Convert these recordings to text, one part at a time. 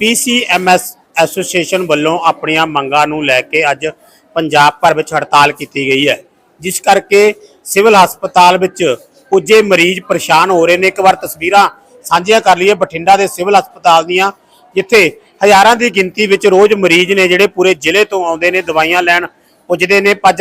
PCMS association ਵੱਲੋਂ ਆਪਣੀਆਂ ਮੰਗਾਂ ਨੂੰ ਲੈ ਕੇ ਅੱਜ ਪੰਜਾਬ ਭਰ ਵਿੱਚ ਹੜਤਾਲ ਕੀਤੀ ਗਈ ਹੈ। ਜਿਸ ਕਰਕੇ ਸਿਵਲ ਹਸਪਤਾਲ ਵਿੱਚ ਪੁੱਜੇ ਮਰੀਜ਼ ਪਰੇਸ਼ਾਨ ਹੋ ਰਹੇ ਨੇ। ਇੱਕ ਵਾਰ ਤਸਵੀਰਾਂ ਸਾਂਝੀਆਂ ਕਰ ਲਈਏ ਬਠਿੰਡਾ ਦੇ ਸਿਵਲ ਹਸਪਤਾਲ ਦੀਆਂ, ਜਿੱਥੇ ਹਜ਼ਾਰਾਂ ਦੀ ਗਿਣਤੀ ਵਿੱਚ ਰੋਜ਼ ਮਰੀਜ਼ ਨੇ ਜਿਹੜੇ ਪੂਰੇ ਜ਼ਿਲ੍ਹੇ ਤੋਂ ਆਉਂਦੇ ਨੇ, ਦਵਾਈਆਂ ਲੈਣ ਪੁੱਜਦੇ ਨੇ, ਪਰ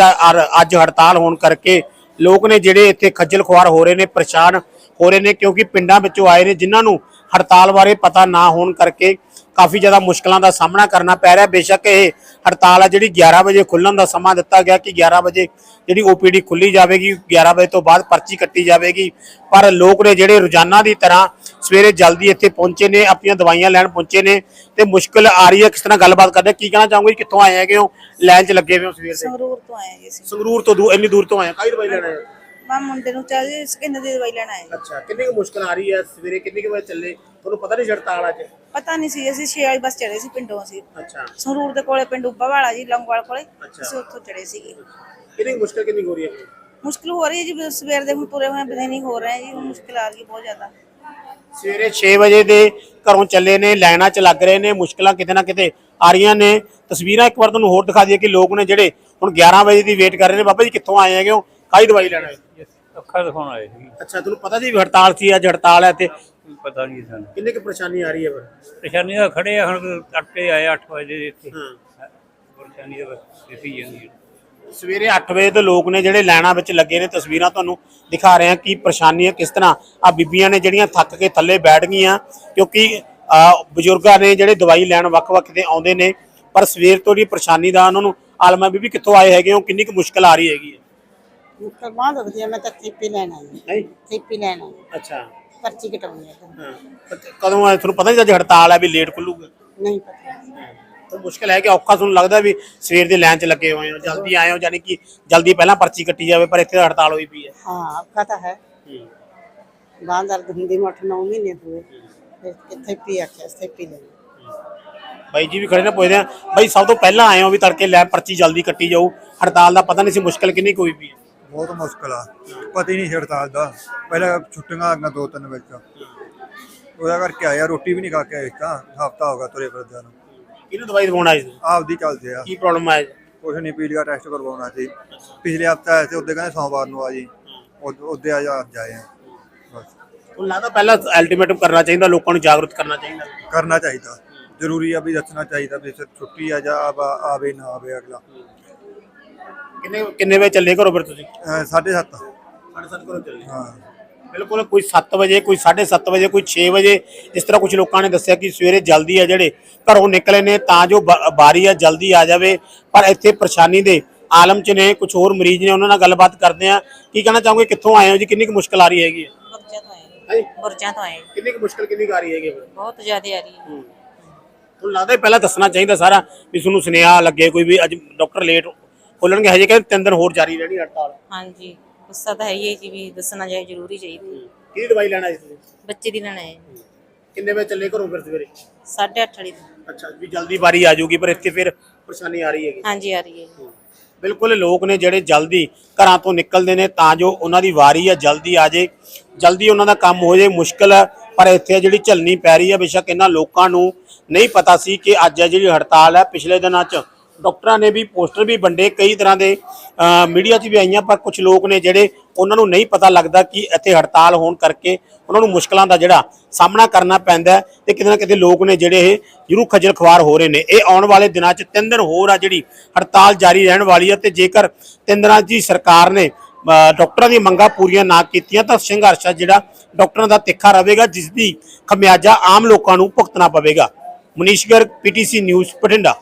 ਅੱਜ ਹੜਤਾਲ ਹੋਣ ਕਰਕੇ ਲੋਕ ਨੇ ਜਿਹੜੇ ਇੱਥੇ ਖੱਜਲ ਖੁਆਰ ਹੋ ਰਹੇ ਨੇ, ਪਰੇਸ਼ਾਨ ਹੋ ਰਹੇ ਨੇ ਕਿਉਂਕਿ ਪਿੰਡਾਂ ਵਿੱਚੋਂ ਆਏ ਨੇ ਜਿਨ੍ਹਾਂ ਨੂੰ ਹੜਤਾਲ ਬਾਰੇ ਪਤਾ ਨਾ ਹੋਣ ਕਰਕੇ ਕਾਫੀ ਜ਼ਿਆਦਾ ਮੁਸ਼ਕਲਾਂ ਦਾ ਸਾਹਮਣਾ ਕਰਨਾ ਪੈ ਰਿਹਾ ਬੇਸ਼ੱਕ ਇਹ ਹੜਤਾਲ ਆ ਜਿਹੜੀ 11 ਵਜੇ ਖੁੱਲਣ ਦਾ ਸਮਾਂ ਦਿੱਤਾ ਗਿਆ ਕਿ 11 ਵਜੇ ਜਿਹੜੀ ਓਪੀਡੀ ਖੁੱਲੀ ਜਾਵੇਗੀ 11 ਵਜੇ ਤੋਂ ਬਾਅਦ ਪਰਚੀ ਕੱਟੀ ਜਾਵੇਗੀ। ਪਰ ਲੋਕ ਨੇ ਜਿਹੜੇ ਰੋਜ਼ਾਨਾ ਦੀ ਤਰ੍ਹਾਂ ਸਵੇਰੇ ਜਲਦੀ ਇੱਥੇ ਪਹੁੰਚੇ ਨੇ ਆਪਣੀਆਂ ਦਵਾਈਆਂ ਲੈਣ ਪਹੁੰਚੇ ਨੇ ਤੇ ਮੁਸ਼ਕਲ ਆ ਰਹੀ ਹੈ। ਕਿਸ ਤਰ੍ਹਾਂ ਗੱਲਬਾਤ ਕਰਦੇ ਕੀ ਕਹਿਣਾ ਚਾਹੋਗੇ? ਕਿੱਥੋਂ ਆਏ ਹੈਗੇ ਹੋ? ਲਾਈਨ 'ਚ ਲੱਗੇ ਹੋਏ ਹੋ ਸਵੇਰ ਦੇ? ਸੰਗਰੂਰ ਤੋਂ ਆਏ ਜੀ ਅਸੀਂ ਸੰਗਰੂਰ ਤੋਂ ਦੂਰ ਇੰਨੀ ਦੂਰ ਤੋਂ ਆਏ ਕਾਹਦੀ ਦਵਾਈ ਲੈਣ ਆਏ ਮੈਂ ਮੁੰਡੇ ਨੂੰ ਚਾਹੀਦੀ ਸਕਿਨ ਦੀ ਦਵਾਈ ਲੈਣ ਆਏ। ਜੀ। ਅੱਛਾ ਕਿੰਨੀ ਕੁ ਮੁਸ਼ਕਲ ਆ ਰਹੀ ਹੈ? ਸਵੇਰੇ ਕਿੰਨੀ ਕੁ ਵਜੇ ਚੱਲੇ? ਤੁਹਾਨੂੰ ਪਤਾ ਨਹੀਂ ਹੜਤਾਲ ਅੱਜ? ਪਤਾ ਨਹੀਂ ਸੀ ਅਸੀਂ 6 ਵਾਲੀ ਬੱਸ ਚੜੇ ਸੀ ਪਿੰਡੋਂ ਅਸੀਂ। ਅੱਛਾ। ਸੰਗਰੂਰ ਦੇ ਕੋਲੇ ਪਿੰਡ ਉੱਬਾ ਵਾਲਾ ਜੀ ਲੰਗਵਾਲ ਕੋਲੇ ਅੱਛਾ। ਅਸੀਂ ਉੱਥੋਂ ਚੜੇ ਸੀਗੇ। ਕਿੰਨੀ ਕੁ ਮੁਸ਼ਕਲ ਕਿੰਨੀ ਕੁ ਹੋ ਰਹੀ ਹੈ? ਮੁਸ਼ਕਿਲ ਹੋ ਰਹੀ ਹੈ ਜੀ ਸਵੇਰ ਦੇ ਹੁਣ ਤੁਰੇ ਹੋਏ ਬਦੇ ਨਹੀਂ ਹੋ ਰਹੇ ਜੀ ਹੁਣ ਮੁਸ਼ਕਿਲ ਆ ਰਹੀ ਹੈ ਬਹੁਤ ਜ਼ਿਆਦਾ। ਸਵੇਰੇ 6 ਵਜੇ ਦੇ ਘਰੋਂ ਚੱਲੇ ਨੇ ਲਾਈਨਾਂ 'ਚ ਲੱਗ ਰਹੇ ਨੇ ਮੁਸ਼ਕਲਾਂ ਕਿਤੇ ਨਾ ਕਿਤੇ ਆ ਰਹੀਆਂ ਨੇ। ਤਸਵੀਰਾਂ ਇੱਕ ਵਾਰ ਤੁਹਾਨੂੰ ਹੋਰ ਦਿਖਾ ਦਈਏ ਕਿ ਲੋਕ ਨੇ ਜਿਹੜੇ ਹੁਣ 11 ਵਜੇ ਦੀ ਵੇਟ ਕਰ ਰਹੇ ਨੇ। ਬਾਬਾ ਜੀ ਕਿੱਥੋਂ ਆਏ ਹੈਗੇ ਹੋ? ਕਾਹਦੀ ਦਵਾਈ ਲੈਣਾ ਹੈ ਅੱਖਾਂ ਦਿਖਾਉਣ ਆਏ ਸੀ। ਅੱਛਾ ਤੁਹਾਨੂੰ ਪਤਾ ਸੀ ਵੀ ਹੜਤਾਲ ਸੀ ਅੱਜ ਹੜਤਾਲ ਹੈ ਤੇ ਪਤਾ ਨਹੀਂ ਸਾਨੂੰ। ਕਿੰਨੀ ਕੁ ਪਰੇਸ਼ਾਨੀ ਆ ਰਹੀ ਹੈ ਫਿਰ? ਪਰੇਸ਼ਾਨੀ ਦਾ ਖੜੇ ਆ ਹੁਣ ਤੜਕੇ ਆਏ 8 ਵਜੇ ਦੇ ਇੱਥੇ। ਪਰੇਸ਼ਾਨੀ ਦਾ ਜਾਂਦੀ ਹੈ ਸਵੇਰੇ 8 ਵਜੇ ਤੋਂ ਲੋਕ ਨੇ ਜਿਹੜੇ ਲਾਈਨਾਂ ਵਿੱਚ ਲੱਗੇ ਨੇ ਤਸਵੀਰਾਂ ਤੁਹਾਨੂੰ ਦਿਖਾ ਰਹੇ ਹਾਂ ਕੀ ਪਰੇਸ਼ਾਨੀ ਹੈ ਕਿਸ ਤਰ੍ਹਾਂ ਆ ਬੀਬੀਆਂ ਨੇ ਜਿਹੜੀਆਂ ਥੱਕ ਕੇ ਥੱਲੇ ਬੈਠ ਗਈਆਂ ਕਿਉਂਕਿ ਬਜ਼ੁਰਗਾਂ ਨੇ ਜਿਹੜੇ ਦਵਾਈ ਲੈਣ ਵੱਖ-ਵੱਖ ਤੇ ਆਉਂਦੇ ਨੇ ਪਰ ਸਵੇਰ ਤੋਂ ਜਿਹੜੀ ਪਰੇਸ਼ਾਨੀ ਦਾ ਉਹਨਾਂ ਨੂੰ ਆਲਮਾ ਬੀਬੀ ਕਿੱਥੋਂ ਆਏ ਹੈਗੇ ਹੋ ਕਿੰਨੀ ਕੁ ਮੁਸ਼ਕਲ ਆ ਰਹੀ ਹੈਗੀ ਹੈ। ਬਾਂਹ ਦੁਖਦੀ ਹੈ ਮੈਂ ਤਾਂ ਥੈਪੀ ਲੈਣ ਆਈ ਹਾਂ। ਨਹੀਂ? ਥੈਪੀ ਲੈਣ ਆਈ ਹਾਂ। ਅੱਛਾ। ਪਰਚੀ ਕਟਾਉਣੀ ਹੈ ਤਾਂ। ਹਾਂ ਤੇ ਕਦੋਂ ਆਏ? ਤੁਹਾਨੂੰ ਪਤਾ ਨਹੀਂ ਅੱਜ ਹੜਤਾਲ ਹੈ ਵੀ ਲੇਟ ਖੁੱਲੂਗਾ? ਨਹੀਂ ਪਤਾ। ਤਾਂ ਮੁਸ਼ਕਲ ਹੈ ਕਿ ਔਖਾ ਤੁਹਾਨੂੰ ਲੱਗਦਾ ਵੀ ਸਵੇਰ ਦੇ ਲਾਈਨ 'ਚ ਲੱਗੇ ਹੋਏ ਹੋ ਜਲਦੀ ਆਏ ਹੋ ਯਾਨੀ ਕਿ ਜਲਦੀ ਪਹਿਲਾਂ ਪਰਚੀ ਕੱਟੀ ਜਾਵੇ ਪਰ ਇੱਥੇ ਤਾਂ ਹੜਤਾਲ ਹੋਈ ਪਈ ਹੈ। ਹਾਂ ਔਖਾ ਤਾਂ ਹੈ। ਬਾਂਹ ਦਰਦ ਹੁੰਦੀ ਨੂੰ 8-9 ਮਹੀਨੇ ਹੋਏ ਫਿਰ ਕਿੱਥੇ ਪੀ ਆਖਿਆ ਥੈਪੀ ਲੈ ਬਾਈ ਜੀ ਵੀ ਖੜੇ ਨੇ ਪੁੱਛਦੇ ਆ ਬਾਈ ਸਭ ਤੋਂ ਪਹਿਲਾਂ ਆਏ ਹੋ ਵੀ ਤੜਕੇ ਲੈ ਪਰਚੀ ਜਲਦੀ ਕੱਟੀ ਜਾਊ ਹੜਤਾਲ ਦਾ ਪਤਾ ਨਹੀਂ ਸੀ ਮੁਸ਼ਕਲ ਕਿੰਨੀ ਕੋਈ ਵੀ ਹੈ। ਬਹੁਤ ਮੁਸ਼ਕਲ ਆ। ਪਤਾ ਹੀ ਨਹੀਂ ਹੜਤਾਲ ਦਾ। ਪਹਿਲਾਂ ਛੁੱਟੀਆਂ ਆ ਗਈਆਂ ਦੋ ਤਿੰਨ ਵਿੱਚ। ਉਹਦਾ ਕਰਕੇ ਆਇਆ ਰੋਟੀ ਵੀ ਨਹੀਂ ਖਾ ਕੇ ਆਏ ਤਾਂ ਹਫਤਾ ਹੋ ਗਿਆ ਤੁਰੇ ਫਿਰਦਿਆਂ ਨੂੰ। ਕਿਹਨੂੰ ਦਵਾਈ ਦਵਾਉਣਾ ਸੀ? ਆਪਦੀ ਚੱਲਦੇ ਆ। ਕੀ ਪ੍ਰੋਬਲਮ ਹੈ ਕੁਛ ਨਹੀਂ ਪੀਲੀਆ ਟੈਸਟ ਕਰਵਾਉਣਾ ਸੀ। ਪਿਛਲੇ ਹਫਤਾ ਆਏ ਸੀ ਉਹਦੇ ਕਹਿੰਦੇ ਸੋਮਵਾਰ ਨੂੰ ਆ ਜੀ। ਉਹਦੇ ਆ ਜਾ ਅੱਜ ਆਏ ਆ। ਬਸ। ਤੁਹਾਨੂੰ ਲੱਗਦਾ ਪਹਿਲਾਂ ਅਲਟੀਮੇਟਮ ਕਰਨਾ ਚਾਹੀਦਾ ਲੋਕਾਂ ਨੂੰ ਜਾਗਰੂਕ ਕਰਨਾ ਚਾਹੀਦਾ। ਕਰਨਾ ਚਾਹੀਦਾ। ਜ਼ਰੂਰੀ ਆ ਵੀ ਦੱਸਣਾ ਚਾਹੀਦਾ ਵੀ ਛੁੱਟੀ ਆ ਜਾਂ ਆਵੇ ਨਾ ਆਵੇ ਅਗਲਾ। ਕਿੰਨੇ ਕਿੰਨੇ ਵਜੇ ਚੱਲੇ ਘਰੋਂ ਫਿਰ ਤੁਸੀਂ? ਅਹ ਸਾਢੇ ਸੱਤ। 7:30 ਘਰੋਂ ਚੱਲੇ। ਹਾਂ। ਬਿਲਕੁਲ ਕੋਈ 7 ਵਜੇ ਕੋਈ 7:30 ਵਜੇ ਕੋਈ 6 ਵਜੇ ਇਸ ਤਰ੍ਹਾਂ ਕੁਝ ਲੋਕਾਂ ਨੇ ਦੱਸਿਆ ਕਿ ਸਵੇਰੇ ਜਲਦੀ ਆ ਜਿਹੜੇ ਘਰੋਂ ਨਿਕਲੇ ਨੇ ਤਾਂ ਜੋ ਬ- ਬਾਰੀ ਆ ਜਲਦੀ ਆ ਜਾਵੇ। ਪਰ ਇੱਥੇ ਪਰੇਸ਼ਾਨੀ ਦੇ ਆਲਮ ਚ ਨੇ ਕੁਝ ਹੋਰ ਮਰੀਜ਼ ਨੇ ਉਹਨਾਂ ਨਾਲ ਗੱਲਬਾਤ ਕਰਦੇ ਆ। ਕੀ ਕਹਿਣਾ ਚਾਹੋਗੇ ਕਿੱਥੋਂ ਆਏ ਹੋ ਜੀ? ਕਿੰਨੀ ਕੁ ਮੁਸ਼ਕਲ ਆ ਰਹੀ ਹੈਗੀ ਹੈ? ਬੁਰਜਾਂ ਤੋਂ ਆਏ ਹਾਂਜੀ। ਬੁਰਜਾਂ ਤੋਂ ਆਏ ਕਿੰਨੀ ਕੁ ਮੁਸ਼ਕਲ ਕਿੰਨੀ ਕੁ ਆ ਰਹੀ ਹੈਗੀ ਹੈ ਬਹੁਤ ਜ਼ਿਆਦਾ ਆ ਰਹੀ ਹੈ। ਤੁਹਾਨੂੰ ਲੱਗਦਾ ਵੀ ਪਹਿਲਾਂ ਦੱਸਣਾ ਚਾਹੀਦਾ ਸਾਰਾ ਵੀ ਤੁਹਾਨੂੰ ਸੁਨੇਹਾ ਲੱਗੇ ਕੋਈ ਵੀ ਅੱਜ ਡਾਕਟਰ ਲੇਟ ਖੋਲਣਗੇ ਹਜੇ ਕਹਿੰਦੇ ਤਿੰਨ ਦਿਨ ਹੋਰ ਜਾਰੀ ਰਹਿਣੀ ਹੜਤਾਲ। ਹਾਂਜੀ ਗੁੱਸਾ ਤਾਂ ਹੈ ਹੀ ਹੈ ਜੀ ਵੀ ਦੱਸਣਾ ਜਾਏ ਜ਼ਰੂਰੀ ਚਾਹੀਦੀ। ਕਿਹਦੀ ਦਵਾਈ ਲੈਣਾ ਜੀ ਤੁਸੀਂ? ਬੱਚੇ ਦੀ ਲੈਣਾ ਹੈ ਕਿੰਨੇ ਵਜੇ ਚੱਲੇ ਘਰੋਂ ਫਿਰ ਸਵੇਰੇ? 8:30 ਵਾਲੀ ਦੀ। ਅੱਛਾ ਵੀ ਜਲਦੀ ਵਾਰੀ ਆ ਜਾਊਗੀ ਪਰ ਇੱਥੇ ਫਿਰ ਪਰੇਸ਼ਾਨੀ ਆ ਰਹੀ ਹੈਗੀ। ਹਾਂਜੀ ਆ ਰਹੀ ਹੈ ਜੀ। ਬਿਲਕੁਲ ਲੋਕ ਨੇ ਜਿਹੜੇ ਜਲਦੀ ਘਰਾਂ ਤੋਂ ਨਿਕਲਦੇ ਨੇ ਤਾਂ ਜੋ ਉਹਨਾਂ ਦੀ ਵਾਰੀ ਆ ਜਲਦੀ ਆ ਜੇ। ਜਲਦੀ ਉਹਨਾਂ ਦਾ ਕੰਮ ਹੋ ਜੇ ਮੁਸ਼ਕਲ ਹੈ ਪਰ ਇੱਥੇ ਜਿਹੜੀ ਝੱਲਣੀ ਪੈ ਰਹੀ ਹੈ ਬੇਸ਼ੱਕ ਇਹਨਾਂ ਲੋਕਾਂ ਨੂੰ ਨਹੀਂ ਪਤਾ ਸੀ ਕਿ ਅੱਜ ਇਹ ਜਿਹੜੀ ਹੜਤਾਲ ਹੈ ਪਿਛਲੇ ਦਿਨਾਂ 'ਚ ਡਾਕਟਰਾਂ ਨੇ ਵੀ ਪੋਸਟਰ ਵੀ ਵੰਡੇ ਕਈ ਤਰ੍ਹਾਂ ਦੇ ਮੀਡੀਆ 'ਚ ਵੀ ਆਈਆਂ ਪਰ ਕੁਝ ਲੋਕ ਨੇ ਜਿਹੜੇ ਉਹਨਾਂ ਨੂੰ ਨਹੀਂ ਪਤਾ ਲੱਗਦਾ ਕਿ ਇੱਥੇ ਹੜਤਾਲ ਹੋਣ ਕਰਕੇ ਉਹਨਾਂ ਨੂੰ ਮੁਸ਼ਕਲਾਂ ਦਾ ਜਿਹੜਾ ਸਾਹਮਣਾ ਕਰਨਾ ਪੈਂਦਾ ਹੈ ਤੇ ਕਿਤੇ ਨਾ ਕਿਤੇ ਲੋਕ ਨੇ ਜਿਹੜੇ ਇਹ ਜ਼ਰੂਰ ਖੱਜਲ ਖਵਾਰ ਹੋ ਰਹੇ ਨੇ। ਇਹ ਆਉਣ ਵਾਲੇ ਦਿਨਾਂ 'ਚ ਤਿੰਨ ਦਿਨ ਹੋਰ ਆ ਜਿਹੜੀ ਹੜਤਾਲ ਜਾਰੀ ਰਹਿਣ ਵਾਲੀ ਹੈ ਤੇ ਜੇਕਰ ਤਿੰਨ ਦਿਨਾਂ ਦੀ ਸਰਕਾਰ ਨੇ ਅ, ਡਾਕਟਰਾਂ ਦੀਆਂ ਮੰਗਾਂ ਪੂਰੀਆਂ ਨਾ ਕੀਤੀਆਂ ਤਾਂ ਸੰਘਰਸ਼ ਜਿਹੜਾ ਡਾਕਟਰਾਂ ਦਾ ਤਿੱਖਾ ਰਹੇਗਾ ਜਿਸ ਦੀ ਖਮਿਆਜਾ ਆਮ ਲੋਕਾਂ ਨੂੰ ਭੁਗਤਣਾ ਪਵੇਗਾ। Manish Garg PTC news Bathinda.